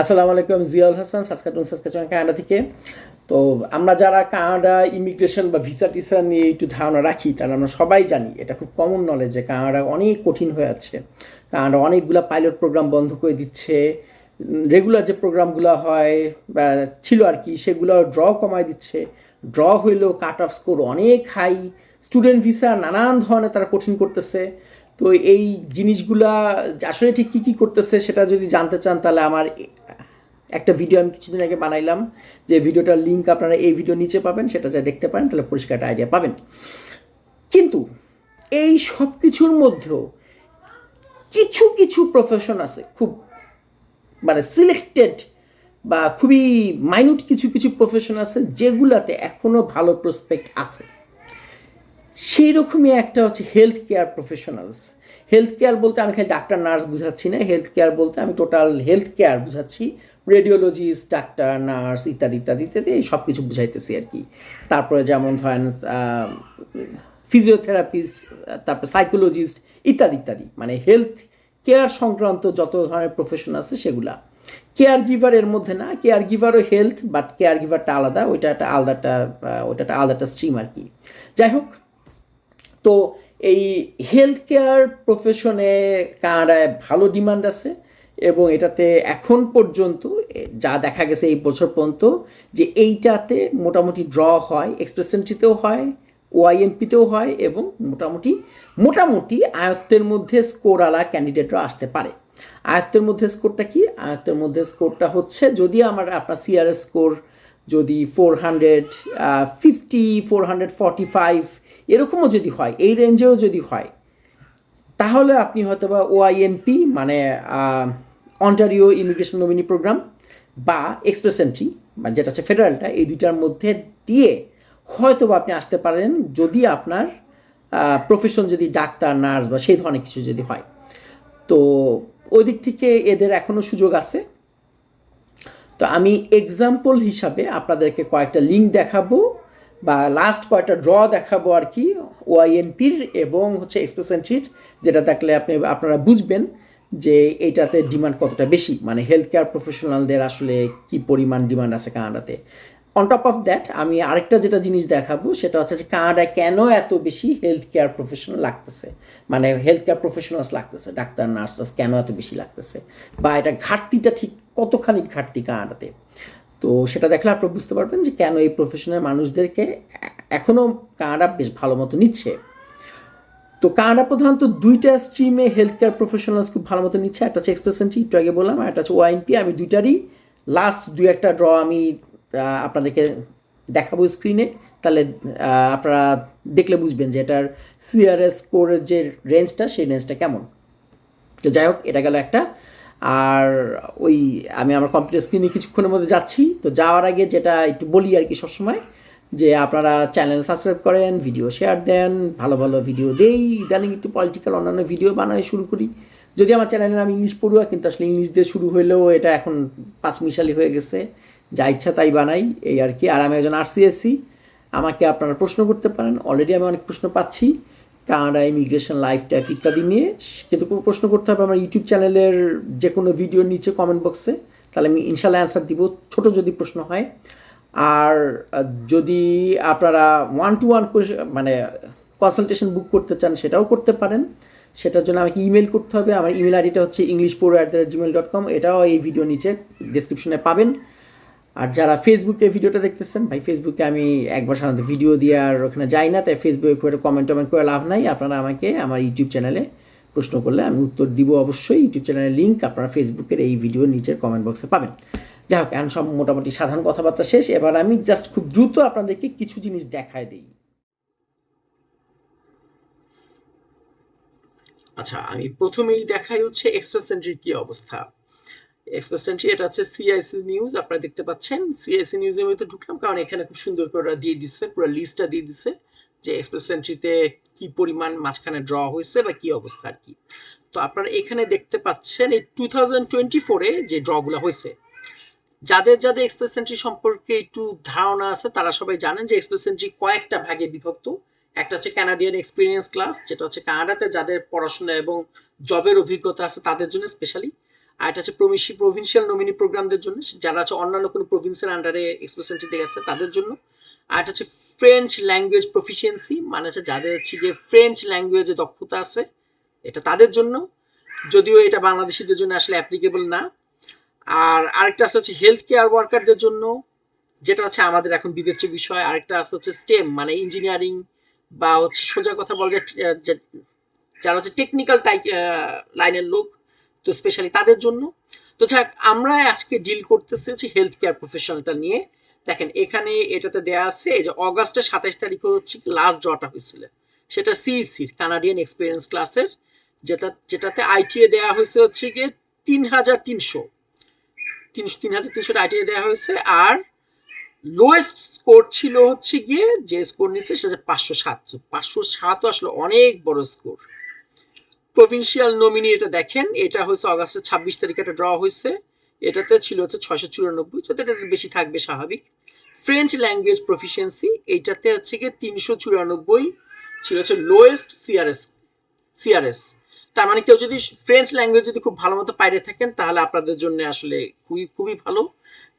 আসসালামু আলাইকুম, Ziaul Hasan Saskatoon Saskatchewan Canada থেকে। তো আমরা যারা কানাডা ইমিগ্রেশন বা ভিসা টিসা নিয়ে একটু ধারণা রাখি তারা আমরা সবাই জানি এটা খুব কমন নলেজ যে কানাডা অনেক কঠিন হয়ে আছে। কানাডা অনেকগুলা পাইলট প্রোগ্রাম বন্ধ করে দিচ্ছে। রেগুলার যে প্রোগ্রামগুলো হয় বা ছিল আর কি সেগুলো ড্র কমায় দিচ্ছে। ড্র হইলেও কাট অফ স্কোর অনেক হাই স্টুডেন্ট ভিসা নানান ধরনের তারা কঠিন করতেছে। তো এই জিনিসগুলা, আসলে ঠিক কী কী করতেছে সেটা যদি জানতে চান তাহলে আমার একটা ভিডিও আমি কিছুদিন আগে বানাইলাম, যে ভিডিওটার লিঙ্ক আপনারা এই ভিডিও নিচে পাবেন, সেটা যা দেখতে পারেন, তাহলে পরিষ্কার একটা আইডিয়া পাবেন। কিন্তু এই সব কিছুর মধ্যেও কিছু কিছু প্রফেশন আছে, খুব মানে সিলেক্টেড বা খুবই মাইনিউট কিছু কিছু প্রফেশন আছে যেগুলাতে এখনও ভালো প্রসপেক্ট আছে। সেই রকমই একটা হচ্ছে health care professionals health care বলতে আমি খালি ডাক্তার নার্স বুঝাচ্ছি না। হেলথ কেয়ার বলতে আমি টোটাল হেলথ কেয়ার বুঝাচ্ছি। রেডিওলজিস্ট ডাক্তার নার্স ইত্যাদি ইত্যাদি ইত্যাদি, এই সব কিছু বুঝাইতেছি আর কি। তারপরে যেমন ধরেন ফিজিওথেরাপিস্ট তারপর সাইকোলজিস্ট ইত্যাদি ইত্যাদি। মানে হেলথ কেয়ার সংক্রান্ত যত ধরনের প্রফেশন আছে সেগুলা। কেয়ার গিভার এর মধ্যে না কেয়ার গিভারও হেলথ বাট কেয়ার গিভারটা আলাদা, ওইটা একটা আলাদাটা ওইটা একটা আলাদাটা স্ট্রিম আর কি। যাই হোক তো এই হেলথ কেয়ার প্রফেশনে কানাডায় ভালো ডিমান্ড আছে এবং এটাতে এখন পর্যন্ত যা দেখা গেছে এই বছর পর্যন্ত, যে এইটাতে মোটামুটি ড্র হয় এক্সপ্রেসেন্ট্রিতেও হয় ওআইএনপিতেও হয় এবং মোটামুটি মোটামুটি আয়ত্তের মধ্যে স্কোরওয়ালা ক্যান্ডিডেটরা আসতে পারে। আয়ত্তের মধ্যে স্কোরটা কি? আয়ত্তের মধ্যে স্কোরটা হচ্ছে, যদি আমার, আপনার সিআরএস স্কোর যদি four hundred fifty four hundred forty five এরকমও যদি হয়, এই রেঞ্জেও যদি হয়, তাহলে আপনি হয়তো বা ওআইএনপি মানে অন্টারিও ইমিগ্রেশন নমিনি প্রোগ্রাম বা এক্সপ্রেস এন্ট্রি মানে যেটা হচ্ছে ফেডারেলটা এই দুইটার মধ্যে দিয়ে হয়তো বা আপনি আসতে পারেন যদি আপনার প্রফেশন যদি ডাক্তার নার্স বা সেই ধরনের কিছু যদি হয়। তো ওই দিক থেকে এদের এখনও সুযোগ আছে। তো আমি এক্সাম্পল হিসাবে আপনাদেরকে কয়েকটা লিঙ্ক দেখাবো। বা লাস্ট কয়েকটা ড্র দেখাবো আর কি ওআইএনপির এবং হচ্ছে এক্সপ্রেসেন্ট্রির যেটা দেখলে আপনি, আপনারা বুঝবেন যে এইটাতে ডিমান্ড কতটা বেশি মানে হেলথ কেয়ার প্রফেশনালদের আসলে কি পরিমাণ ডিমান্ড আছে কানাডাতে। অন টপ অফ দ্যাট আমি আরেকটা যেটা জিনিস দেখাবো, সেটা হচ্ছে যে কানাডায় কেন এত বেশি হেলথ কেয়ার প্রফেশনাল লাগতেছে? মানে হেলথ কেয়ার প্রফেশনালস লাগতেছে, ডাক্তার নার্স কেন এত বেশি লাগতেছে? বা এটা ঘাটতিটা ঠিক কতখানি ঘাটতি কানাডাতে? তো সেটা দেখলে আপনারা বুঝতে পারবেন যে কেন এই প্রফেশনের মানুষদেরকে এখনও কানাডা বেশ ভালো মতো নিচ্ছে। তো কানাডা প্রধানত দুইটা স্ট্রিমে হেলথ কেয়ার প্রফেশনালস খুব ভালো মতো নিচ্ছে, একটা হচ্ছে এক্সপ্রেস এন্ট্রি একটু আগে বললাম একটা হচ্ছে ওআইনপি আমি দুইটারই লাস্ট দুই একটা ড্র আমি আপনাদেরকে দেখাবো স্ক্রিনে তাহলে আপনারা দেখলে বুঝবেন যে এটার সিআরএস কোরের যে রেঞ্জটা সেই রেঞ্জটা কেমন। তো যাই হোক, এটা গেল একটা আর ওই আমি আমার কম্পিউটার স্ক্রিনে কিছুক্ষণের মধ্যে যাচ্ছি। তো যাওয়ার আগে যেটা একটু বলি আর কি সবসময়, যে আপনারা চ্যানেল সাবস্ক্রাইব করেন ভিডিও শেয়ার দেন, ভালো ভালো ভিডিও দেই, ইদানিং একটু পলিটিক্যাল অন্যান্য ভিডিও বানাই শুরু করি। যদি আমার চ্যানেলের আমি ইংলিশ পড়ুয়া, কিন্তু আসলে ইংলিশ দিয়ে শুরু হলেও এটা এখন পাঁচ মিশালি হয়ে গেছে। যা ইচ্ছা তাই বানাই, এই আর কি। আর আমি একজন আরসিএসসি আমাকে আপনারা প্রশ্ন করতে পারেন। অলরেডি আমি অনেক প্রশ্ন পাচ্ছি। কানাডা ইমিগ্রেশন লাইফ টাইফ ইত্যাদি নিয়ে। কিন্তু প্রশ্ন করতে হবে আমার ইউটিউব চ্যানেলের যে কোনো ভিডিওর নিচে কমেন্ট বক্সে তাহলে আমি ইনশাল্লাহ অ্যান্সার দিব, ছোট যদি প্রশ্ন হয়। আর যদি আপনারা ওয়ান টু ওয়ান মানে কনসালটেশন বুক করতে চান, সেটাও করতে পারেন। সেটার জন্য আমাকে ইমেল করতে হবে। আমার ইমেল আইডিটা হচ্ছে English Poro at the Gmail dot com এটাও এই ভিডিও নিচে ডিসক্রিপশনে পাবেন। আর যারা ফেসবুকে ভিডিওটা দেখতেছেন, ভাই ফেসবুকে আমি একবার সাধারণত ভিডিও দিয়ে আর ওখানে যাই না, তাই ফেসবুকে খুব একটা কমেন্ট টমেন্ট করে লাভ নাই। আপনারা আমাকে আমার ইউটিউব চ্যানেলে প্রশ্ন করলে আমি উত্তর দিব অবশ্যই। ইউটিউব চ্যানেলের লিঙ্ক আপনারা ফেসবুকের এই ভিডিওর নিচের কমেন্ট বক্সে পাবেন। যাই হোক, এখন সব মোটামুটি সাধারণ কথাবার্তা শেষ। এবার আমি জাস্ট খুব দ্রুত আপনাদেরকে কিছু জিনিস দেখায় দিই। আচ্ছা আমি প্রথমেই দেখাই হচ্ছে এক্সপ্রেস সেন্ট্রির কি অবস্থা? এক্সপ্রেস এটা হচ্ছে সিআইসি নিউজ আপনারা দেখতে পাচ্ছেন। সিআইসি নিউজের মধ্যে ঢুকলাম, কারণ এখানে খুব সুন্দর করে দিয়ে দিচ্ছে পুরো লিস্টটা দিয়ে দিচ্ছে যে এক্সপ্রেস সেন্ট্রিতে কি পরিমাণ মাঝখানে ড্র হয়েছে বা কি অবস্থা আর কি। তো আপনারা এখানে দেখতে পাচ্ছেন, এই টু থাউজেন্ড টোয়েন্টি ফোরে যে ড্রগুলো হয়েছে, যাদের যাদের এক্সপ্রেস এন্ট্রি সম্পর্কে একটু ধারণা আছে, তারা সবাই জানেন যে এক্সপ্রেস এন্ট্রি কয়েকটা ভাগে বিভক্ত। একটা হচ্ছে ক্যানাডিয়ান এক্সপিরিয়েন্স ক্লাস যেটা হচ্ছে কানাডাতে যাদের পড়াশোনা এবং জবের অভিজ্ঞতা আছে তাদের জন্য স্পেশালি আর এটা হচ্ছে প্রভিন্সি প্রভিন্সিয়াল নমিনি প্রোগ্রামদের জন্য, যারা আছে অন্যান্য কোনো প্রভিন্সের আন্ডারে এক্সপ্রেসেন্টিতে গেছে তাদের জন্য। আর এটা হচ্ছে ফ্রেঞ্চ ল্যাঙ্গুয়েজ প্রফিসিয়েন্সি মানে হচ্ছে যাদের হচ্ছে গিয়ে ফ্রেঞ্চ ল্যাঙ্গুয়েজে দক্ষতা আছে, এটা তাদের জন্য। যদিও এটা বাংলাদেশিদের জন্য আসলে অ্যাপ্লিকেবল না। আর আরেকটা আছে হচ্ছে হেলথ কেয়ার ওয়ার্কারদের জন্য, যেটা হচ্ছে আমাদের এখন বিবেচ্য বিষয়। আরেকটা আছে হচ্ছে স্টেম মানে ইঞ্জিনিয়ারিং বা হচ্ছে সোজা কথা বলা যায় যারা হচ্ছে টেকনিক্যাল টাইপ লাইনের লোক তো স্পেশালি তাদের জন্য। তো যাক আমরা আজকে ডিল করতেছি হচ্ছে হেলথ কেয়ার প্রফেশনালটা নিয়ে। দেখেন, এখানে এটাতে দেয়া আছে, এই যে অগাস্টের সাতাইশ তারিখে হচ্ছে লাস্ট ড্রটা হয়েছিল। সেটা সিইসির কানাডিয়ান এক্সপিরিয়েন্স ক্লাসের যেটা, যেটাতে আইটিএ দেওয়া হয়েছে হচ্ছে গিয়ে তিন হাজার তিনশো তিনশো তিন হাজার তিনশো আইটিএ দেওয়া হয়েছে, আর লোয়েস্ট স্কোর ছিল হচ্ছে গিয়ে যে স্কোর নিচ্ছে সেটা পাঁচশো সাত। পাঁচশো সাতও আসলে অনেক বড় স্কোর প্রভিন্সিয়াল নমিনি এটা দেখেন, এটা হচ্ছে অগাস্টের ছাব্বিশ তারিখে এটা ড্র হয়েছে। এটাতে ছিল হচ্ছে ছয়শো চুরানব্বই, তো এটা বেশি থাকবে স্বাভাবিক। ফ্রেঞ্চ ল্যাঙ্গুয়েজ প্রফিসিয়েন্সি এইটাতে হচ্ছে গিয়ে তিনশো চুরানব্বই, ছিল হচ্ছে লোয়েস্ট সিআরএস সিআরএস তার মানে কেউ যদি ফ্রেঞ্চ ল্যাঙ্গুয়েজ যদি খুব ভালো মতো পাইরে থাকেন, তাহলে আপনাদের জন্য আসলে খুবই খুবই ভালো।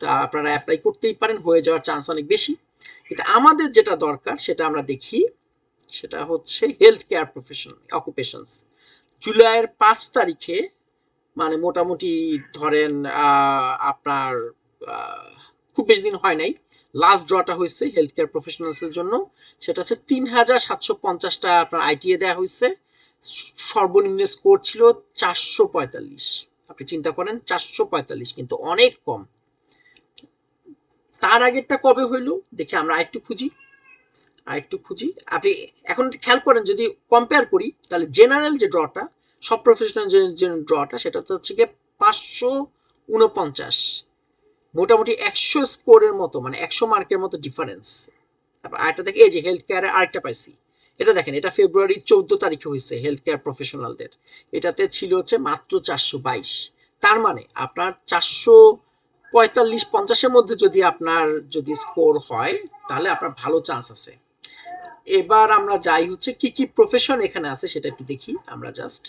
তা আপনারা অ্যাপ্লাই করতেই পারেন, হয়ে যাওয়ার চান্স অনেক বেশি। কিন্তু আমাদের যেটা দরকার, সেটা আমরা দেখি। সেটা হচ্ছে হেলথ কেয়ার প্রফেশন অকুপেশনস জুলাইয়ের পাঁচ তারিখে মানে মোটামুটি ধরেন আপনার খুব বেশি দিন হয় নাই। লাস্ট ড্রটা হয়েছে হেলথ কেয়ার প্রফেশনালসের জন্য। সেটা হচ্ছে তিন হাজার সাতশো পঞ্চাশটা আপনার আইটিএ দেওয়া হয়েছে। সর্বনিম্ন স্কোর ছিল চারশো পঁয়তাল্লিশ। আপনি চিন্তা করেন, চারশো পঁয়তাল্লিশ কিন্তু অনেক কম। তার আগেরটা কবে হইল? দেখি আমরা আরেকটু খুঁজি। আরেকটু খুঁজি। আপনি এখন খেয়াল করেন, যদি কম্পেয়ার করি, তাহলে জেনারেল যে ড্রটা সব প্রফেশনাল যে ড্রটা সেটা তো হচ্ছে গিয়ে পাঁচশো উনপঞ্চাশ। মোটামুটি একশো স্কোরের মতো মানে একশো মার্কের মতো ডিফারেন্স তারপর আরেকটা দেখে, এই যে হেলথ কেয়ারে আরেকটা পাইছি। এটা দেখেন, এটা ফেব্রুয়ারি চৌদ্দ তারিখে হয়েছে হেলথ কেয়ার প্রফেশনালদের এটাতে ছিল হচ্ছে মাত্র চারশো বাইশ। তার মানে আপনার চারশো পঁয়তাল্লিশ পঞ্চাশের মধ্যে যদি আপনার যদি স্কোর হয়, তাহলে আপনার ভালো চান্স আছে। এবার আমরা যাই হচ্ছে কি কি প্রফেশন এখানে আছে সেটা একটু দেখি, আমরা জাস্ট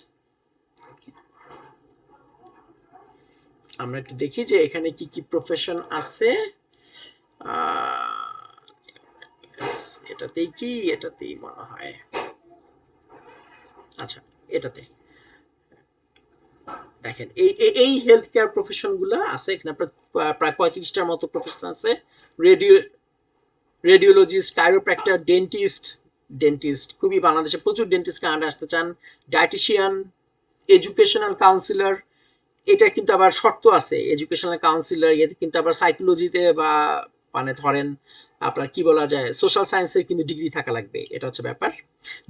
আমরা একটু দেখি যে এখানে কি কি প্রফেশন আছে। এটাতেই কি? এটাতেই মনে হয়। আচ্ছা এটাতে। দেখেন, এই, এই- হেলথ কেয়ার প্রফেশনগুলা আছে এখানে আপনার প্রায় পঁয়ত্রিশটার মতো প্রফেশন আছে। Radio radiologist chiropractor dentist dentist খুবই বাংলাদেশে প্রচুর ডেন্টিস্ট কানাডা আসতে চান ডায়েটিশিয়ান এডুকেশনাল কাউন্সিলর এটা কিন্তু আবার শর্ত আছে এডুকেশনাল কাউন্সিলর এতে কিন্তু আবার সাইকোলজিতে বা মানে ধরেন আপনার কি বলা যায় সোশ্যাল সায়েন্সের কিন্তু ডিগ্রি থাকা লাগবে, এটা হচ্ছে ব্যাপার।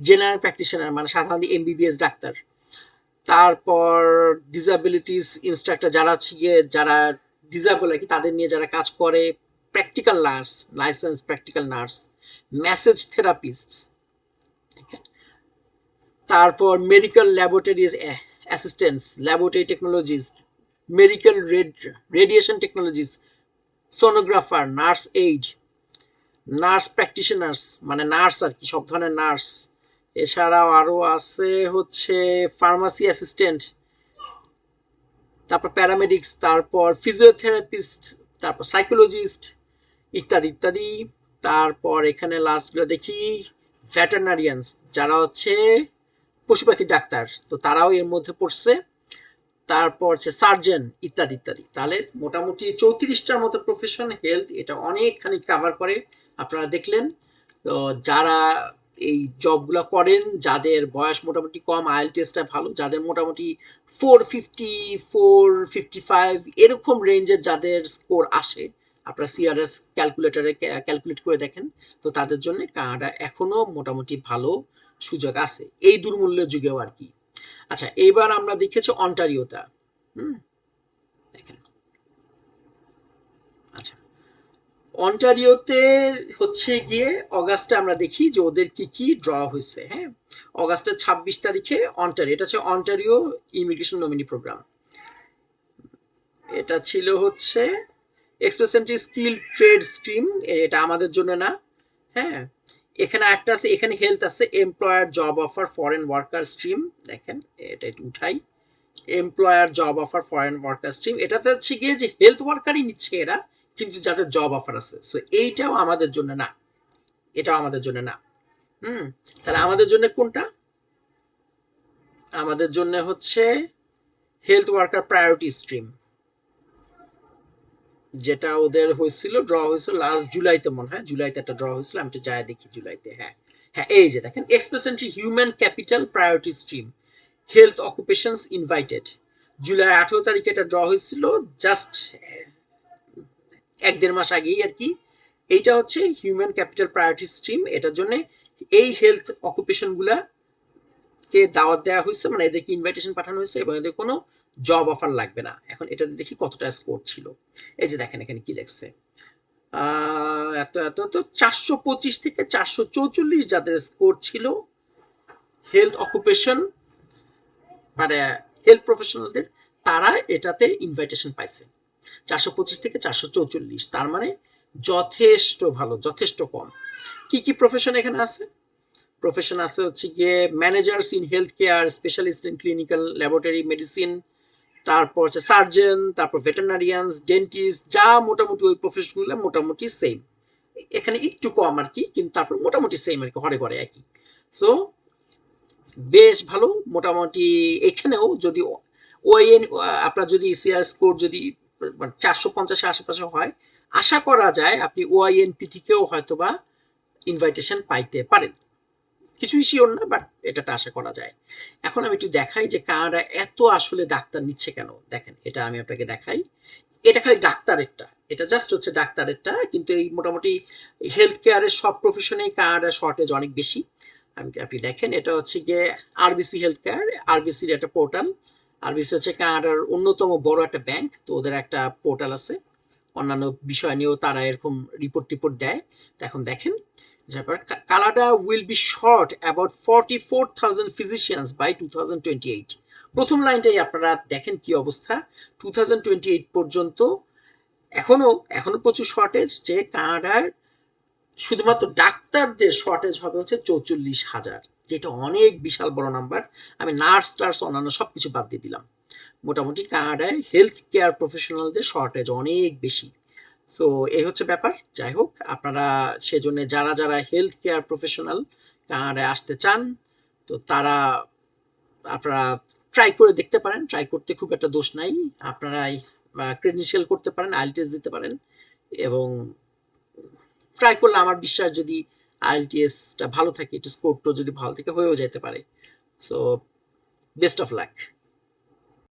জেনারেল প্র্যাকটিশনার মানে সাধারণত এমবিবিএস ডাক্তার। তারপর ডিসাবিলিটিস ইনস্ট্রাক্টর যারা যারা ডিসাবল আর কি, তাদের নিয়ে যারা কাজ করে practical nurse licence practical nurse massage therapist তারপর medical laboratories assistants laboratory technologies medical radiation technologies sonographer nurse aide nurse practitioners মানে নার্স আর কি, সব ধরনের নার্স এছাড়াও আরও আছে হচ্ছে ফার্মাসি অ্যাসিস্ট্যান্ট তারপর প্যারামেডিক্স তারপর ফিজিওথেরাপিস্ট তারপর সাইকোলজিস্ট ইত্যাদি ইত্যাদি। তারপর এখানে লাস্টগুলো দেখি। ভেটেনারিয়ানস যারা হচ্ছে পশু পাখি ডাক্তার, তো তারাও এর মধ্যে পড়ছে। তারপর হচ্ছে সার্জন ইত্যাদি ইত্যাদি। তাহলে মোটামুটি চৌত্রিশটার মতো প্রফেশন হেলথ এটা অনেকখানি কাভার করে, আপনারা দেখলেন। তো যারা এই জবগুলো করেন, যাদের বয়স মোটামুটি কম আইএল টেস্টটা ভালো, যাদের মোটামুটি four fifty four fifty five এরকম রেঞ্জের যাদের স্কোর আসে আপনারা সিআরএস ক্যালকুলেটারে ক্যালকুলেট করে দেখেন, তো তাদের জন্য কানাডা এখনও মোটামুটি ভালো সুযোগ আছে। এই দুর্মূল্যের যুগেও আর কি। আচ্ছা এইবার আমরা দেখেছি অন্টারিওটা। হুম? দেখেন। আচ্ছা। অন্টারিওতে হচ্ছে গিয়ে অগাস্টে আমরা দেখি যে ওদের কি কি ড্র হয়েছে হ্যাঁ? অগাস্টের ছাব্বিশ তারিখে অন্টারিও, এটা হচ্ছে অন্টারিও ইমিগ্রেশন নমিনি প্রোগ্রাম। এটা ছিল হচ্ছে এক্সপ্রেসেন্টি স্কিল ট্রেড স্ট্রিম এটা আমাদের জন্য না। হ্যাঁ এখানে একটা আছে, এখানে হেলথ আছে employer job offer foreign worker stream দেখেন, এটা একটু উঠাই। Employer job offer foreign worker stream এটাতে হচ্ছে গিয়ে যে হেলথ ওয়ার্কারই নিচ্ছে এরা, কিন্তু যাদের জব অফার আছে। সো এইটাও আমাদের জন্য না। এটাও আমাদের জন্য না। হুম, তাহলে আমাদের জন্য কোনটা? আমাদের জন্য হচ্ছে হেলথ ওয়ার্কার প্রায়োরিটি স্ট্রিম যেটা ওদের হয়েছিল ড্র হয়েছিল লাস্ট জুলাইতে মনে হয়। জুলাইতে একটা ড্র হয়েছিল, আমি তো যায় দেখি জুলাইতে হ্যাঁ। হ্যাঁ এই যে দেখেন express entry human capital priority stream health occupations invited July আঠেরো তারিখে এটা ড্র হয়েছিল জাস্ট এক দেড় মাস আগেই আর কি। এইটা হচ্ছে হিউম্যান ক্যাপিটাল প্রায়োরিটি স্ট্রিম এটার জন্য এই হেলথ অকুপেশনগুলা কে দাওয়াত দেওয়া হয়েছে মানে এদেরকে ইনভাইটেশন পাঠানো হয়েছে, এবং এদের কোনো জব অফার লাগবে না। এখন এটাতে দেখি কতটা স্কোর ছিল। এই যে দেখেন এখানে কি লেখছে। এত এত তো চারশো পঁচিশ থেকে চারশো চৌচল্লিশ যাদের স্কোর ছিল হেলথ অকুপেশন মানে হেলথ প্রফেশনালদের তারা এটাতে ইনভাইটেশন পাইছে। চারশো পঁচিশ থেকে চারশো চৌচল্লিশ, তার মানে যথেষ্ট ভালো, যথেষ্ট কম। কি কি প্রফেশন এখানে আছে? প্রফেশন আছে হচ্ছে গিয়ে managers in health care specialist in clinical laboratory medicine তারপর হচ্ছে সার্জন তারপর ভেটেনারিয়ানস ডেন্টিস্ট যা মোটামুটি ওই প্রফেশনগুলো মোটামুটি সেম এখানে একটু কম আর কি, কিন্তু তারপর মোটামুটি সেম আর কি, ঘরে ঘরে একই। সো বেশ ভালো, মোটামুটি এখানেও যদি ওএন আপনার যদি সিআর স্কোর যদি চারশো পঞ্চাশের আশেপাশে হয়, আশা করা যায় আপনি ওআইএনপি থেকেও হয়তো বা ইনভাইটেশন পাইতে পারেন। কিছুই শিওর না বাট এটাটা আশা করা যায়। এখন আমি একটু দেখাই যে কানাডা এত আসলে ডাক্তার নিচ্ছে কেন। দেখেন, এটা আমি আপনাকে দেখাই। এটা খালি ডাক্তারেরটা। এটা জাস্ট হচ্ছে ডাক্তারেরটা, কিন্তু এই মোটামুটি হেলথ কেয়ারের সব প্রফেশনেই কানাডা শর্টেজ অনেক বেশি। আমি আপনি দেখেন, এটা হচ্ছে গিয়ে আরবিসি হেলথ কেয়ার আরবিসির একটা পোর্টাল আরবিসি হচ্ছে কানাডার অন্যতম বড় একটা ব্যাংক তো ওদের একটা পোর্টাল আছে। অন্যান্য বিষয় নিয়েও তারা এরকম রিপোর্ট টিপোর্ট দেয়। তো এখন দেখেন ব্যাপার। Canada will be short about forty four thousand physicians by two thousand twenty eight প্রথম লাইনটাই আপনারা দেখেন কি অবস্থা। টু থাউজেন্ড টোয়েন্টি এইট পর্যন্ত এখনও এখনও প্রচুর শর্টেজ যে কানাডার শুধুমাত্র ডাক্তারদের শর্টেজ হবে হচ্ছে চৌচল্লিশ হাজার, যেটা অনেক বিশাল বড় নাম্বার আমি নার্স টার্স অন্যান্য সব কিছু বাদ দিয়ে দিলাম। মোটামুটি কানাডায় হেলথ কেয়ার প্রফেশনালদের শর্টেজ অনেক বেশি। সো এই হচ্ছে ব্যাপার। যাই হোক, আপনারা সেজন্য যারা যারা হেলথ কেয়ার প্রফেশনাল কানাডায় আসতে চান, তো তারা আপনারা ট্রাই করে দেখতে পারেন। ট্রাই করতে খুব একটা দোষ নাই। আপনারা ক্রেডেন্সিয়াল করতে পারেন আইএলটিএস দিতে পারেন। এবং ট্রাই করলে আমার বিশ্বাস যদি আইএলটিএসটা ভালো থাকে, একটু স্কোরটা যদি ভালো থেকে, হয়েও যেতে পারে। So best of luck